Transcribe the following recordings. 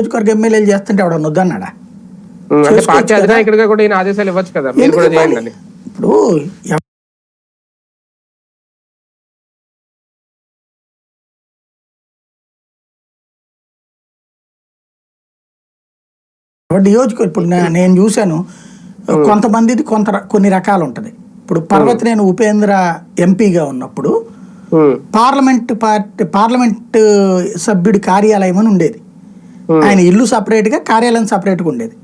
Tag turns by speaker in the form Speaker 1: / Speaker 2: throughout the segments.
Speaker 1: నియోజకవర్గ ఎమ్మెల్యేలు చేస్తుంటే ఎవడన్నా వద్దన్నాడా?
Speaker 2: పార్టీ
Speaker 1: కదా.
Speaker 2: అధినాయకుడిగా కూడా ఈయన ఆదేశాలు ఇవ్వచ్చు కదా మీరు
Speaker 1: ఎందుకు
Speaker 2: కూడా
Speaker 1: ఇవ్వాలి?
Speaker 2: చేయండి అని.
Speaker 1: ఇప్పుడు నియోజకవర్గం ఇప్పుడు నేను చూశాను కొంతమందిది కొంత కొన్ని రకాలు ఉంటుంది. ఇప్పుడు పర్వతనేని ఉపేంద్ర ఎంపీగా ఉన్నప్పుడు పార్లమెంట్ పార్టీ పార్లమెంట్ సభ్యుడి కార్యాలయం అని ఉండేది. ఆయన ఇల్లు సపరేట్గా కార్యాలయం సపరేట్గా ఉండేది.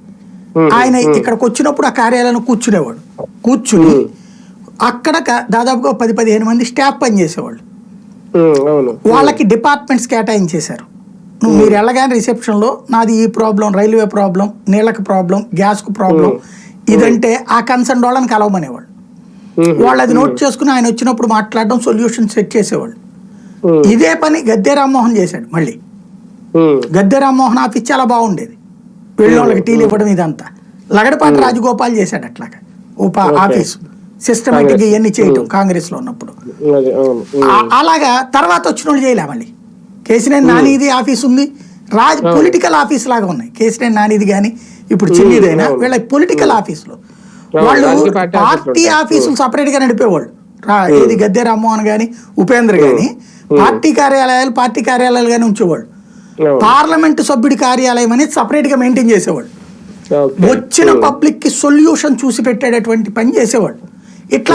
Speaker 2: ఉమ్,
Speaker 1: ఆయన ఇక్కడికి వచ్చినప్పుడు ఆ కార్యాలయంలో కూర్చునేవాడు. కూర్చుని అక్కడ దాదాపుగా పది పదిహేను మంది స్టాఫ్ పనిచేసేవాళ్ళు
Speaker 2: ఉమ్, అవును.
Speaker 1: వాళ్ళకి డిపార్ట్మెంట్స్ కేటాయించేశారు. నువ్వు మీరు వెళ్ళగానే రిసెప్షన్లో నాది ఈ ప్రాబ్లం రైల్వే ప్రాబ్లం నీళ్ళకి ప్రాబ్లం గ్యాస్కు ప్రాబ్లం ఇదంటే ఆ కన్సర్న్ వాళ్ళని కలవమనేవాళ్ళు. వాళ్ళు అది నోట్ చేసుకుని ఆయన వచ్చినప్పుడు మాట్లాడడం సొల్యూషన్ సెట్ చేసేవాళ్ళు. ఇదే పని గద్దె రామ్మోహన్ చేశాడు మళ్ళీ. గద్దె రామ్మోహన్ ఆఫీస్ చాలా బాగుండేది. వెళ్ళిన వాళ్ళకి టీలు ఇవ్వడం ఇదంతా. లగడపాటి రాజగోపాల్ చేశాడు అట్లాగా. ఉప ఆఫీసు. సిస్టమేటిక్ ఇవన్నీ చేయటం కాంగ్రెస్లో ఉన్నప్పుడు. అలాగా తర్వాత వచ్చిన వాళ్ళు చేయలే మళ్ళీ. కేసినేని నానిది ఆఫీస్ ఉంది. రాజ్ పొలిటికల్ ఆఫీస్ లాగా ఉన్నాయి. కేసినేని నానిది కానీ ఇప్పుడు చిన్నిదైనా వీళ్ళ పొలిటికల్ ఆఫీసులు వాళ్ళు
Speaker 2: పార్టీ
Speaker 1: ఆఫీసులు సపరేట్గా నడిపేవాళ్ళు. ఏది గద్దె రామ్మోహన్ గాని ఉపేంద్ర గాని పార్టీ కార్యాలయాలు పార్టీ కార్యాలయాలు గాని ఉంచేవాళ్ళు. పార్లమెంటు సభ్యుడి కార్యాలయం అనేది సపరేట్గా మెయింటైన్
Speaker 2: ఓకే.
Speaker 1: వచ్చిన పబ్లిక్కి సొల్యూషన్ చూసి పెట్టేటటువంటి పని చేసేవాళ్ళు ఇట్లా